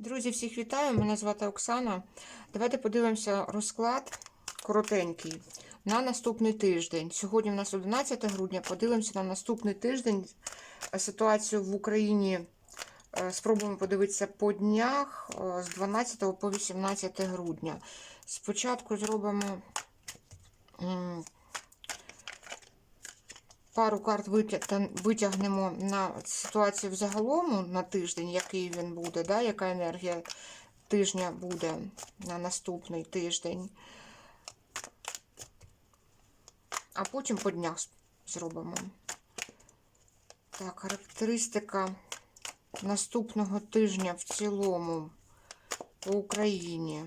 Друзі, всіх вітаю! Мене звати Оксана. Давайте подивимося розклад коротенький на наступний тиждень. Сьогодні в нас 11 грудня. Подивимося на наступний тиждень ситуацію в Україні. Е, Спробуємо подивитися по днях е, з 12 по 18 грудня. Спочатку зробимо пару карт витягнемо на ситуацію взагалом на тиждень, який він буде, да, яка енергія тижня буде на наступний тиждень. А потім по днях зробимо. Так, характеристика наступного тижня в цілому по Україні.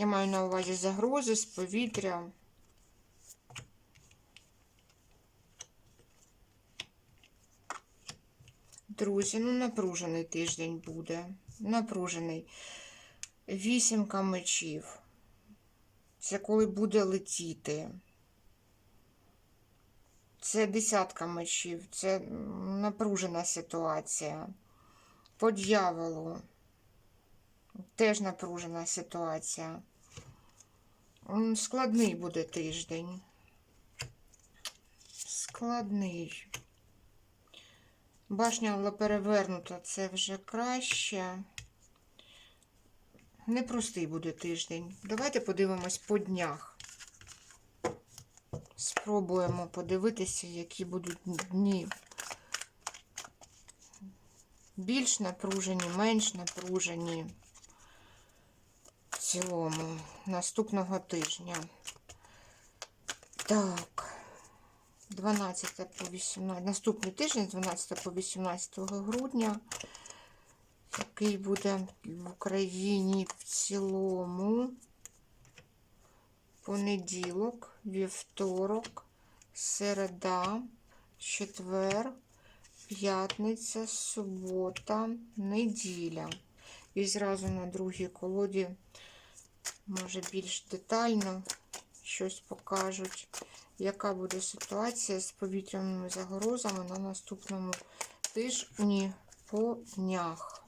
Я маю на увазі загрози з повітря. Друзі, ну напружений тиждень буде. Напружений. Вісімка мечів. Це коли буде летіти. Це десятка мечів. Це напружена ситуація. По дьяволу. Теж напружена ситуація. Складний буде тиждень. Складний. Башня була перевернута, це вже краще. Непростий буде тиждень. Давайте подивимось по днях. Спробуємо подивитися, які будуть дні. Більш напружені, менш напружені цілому наступного тижня. Так, 12 по 18, наступний тиждень, 12 по 18 грудня, який буде в Україні в цілому. Понеділок, вівторок, середа, четвер, п'ятниця, субота, неділя. І зразу на другій колоді, може, більш детально щось покажуть, яка буде ситуація з повітряними загрозами на наступному тижні по днях.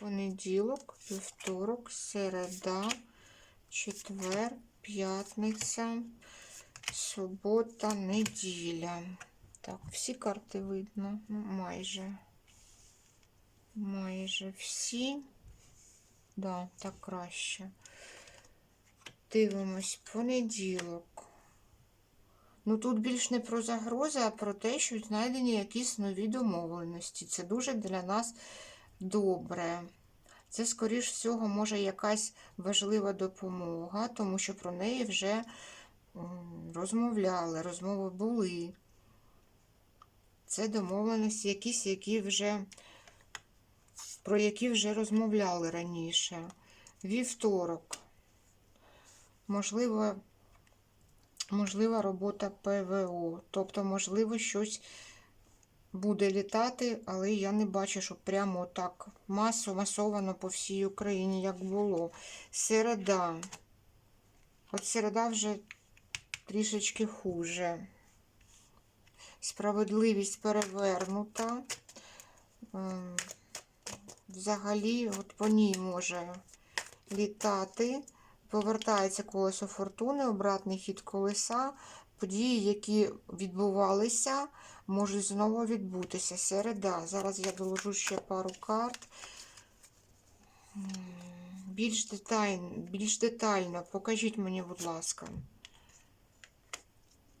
Понеділок, вівторок, середа, четвер, п'ятниця, субота, неділя. Так, всі карти видно, ну, майже. Майже всі. Да, так краще. Дивимось, понеділок. Ну, тут більш не про загрози, а про те, що знайдені якісь нові домовленості. Це дуже для нас добре. Це, скоріш всього, може якась важлива допомога, тому що про неї вже розмовляли, розмови були. Це домовленості якісь, які вже, про які вже розмовляли раніше. Вівторок. Можливо, можлива робота ПВО. Тобто, можливо, щось буде літати, але я не бачу, щоб прямо так масово, масовано по всій Україні, як було. Середа. От середа вже трішечки хуже. Справедливість перевернута. Взагалі, от по ній може літати. Повертається колесо фортуни, обратний хід колеса. Події, які відбувалися, можуть знову відбутися. Середа. Зараз я доложу ще пару карт. Більш детально, більш детально покажіть мені, будь ласка.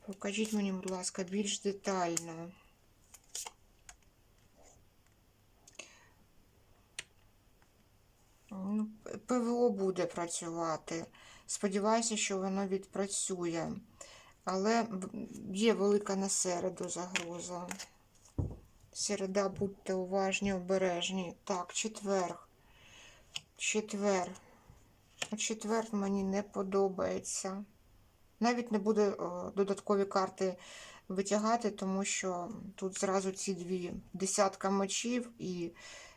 Покажіть мені, будь ласка, більш детально. Ну, П- ПВО буде працювати. Сподіваюся, що воно відпрацює. Але є велика на середу загроза. Середа, будьте уважні, обережні. Так, четвер. Четвер. Четвер мені не подобається. Навіть не буду додаткові карти витягати, тому що тут зразу ці дві десятка мечів і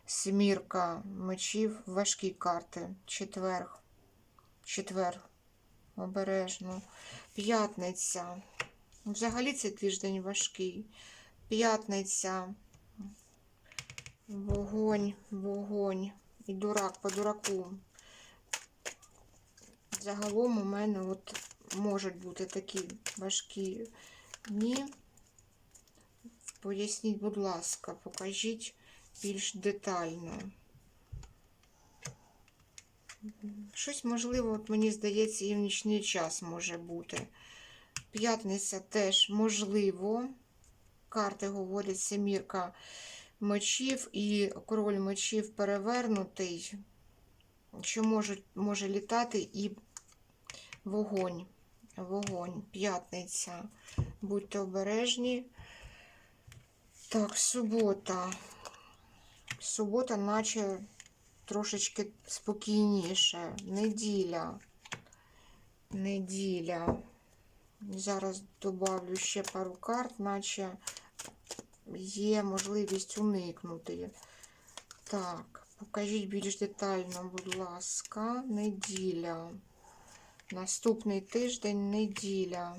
семірка мечів важкі карти. Четверг. Четвер. обережно. П'ятниця. Взагалі цей тиждень важкий. П'ятниця. Вогонь, вогонь. І дурак по дураку. Загалом у мене от можуть бути такі важкі дні. Поясніть, будь ласка, покажіть більш детально. Щось, можливо, от мені здається, і в нічний час може бути. П'ятниця теж можливо. Карти говорять семірка мечів і король мечів перевернутий, що може, може літати і вогонь. Вогонь, п'ятниця. Будьте обережні. Так, субота. Субота, наче трошечки спокійніше. Неділя. Неділя. Зараз добавлю ще пару карт, наче є можливість уникнути. Так, покажіть більш детально, будь ласка, неділя. Наступний тиждень неділя.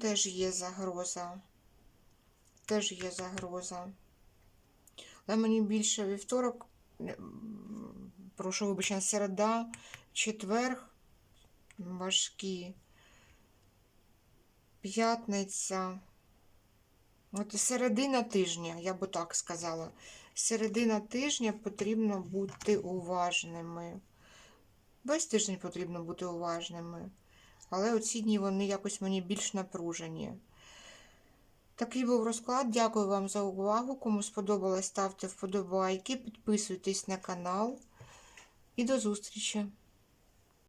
Теж є загроза. Теж є загроза. Але мені більше вівторок, прошу вибачення, середа, четверг важкі. П'ятниця. От середина тижня, я би так сказала. Середина тижня потрібно бути уважними. Весь тиждень потрібно бути уважними. Але оці дні вони якось мені більш напружені. Такий був розклад. Дякую вам за увагу. Кому сподобалось, ставте вподобайки, підписуйтесь на канал. І до зустрічі!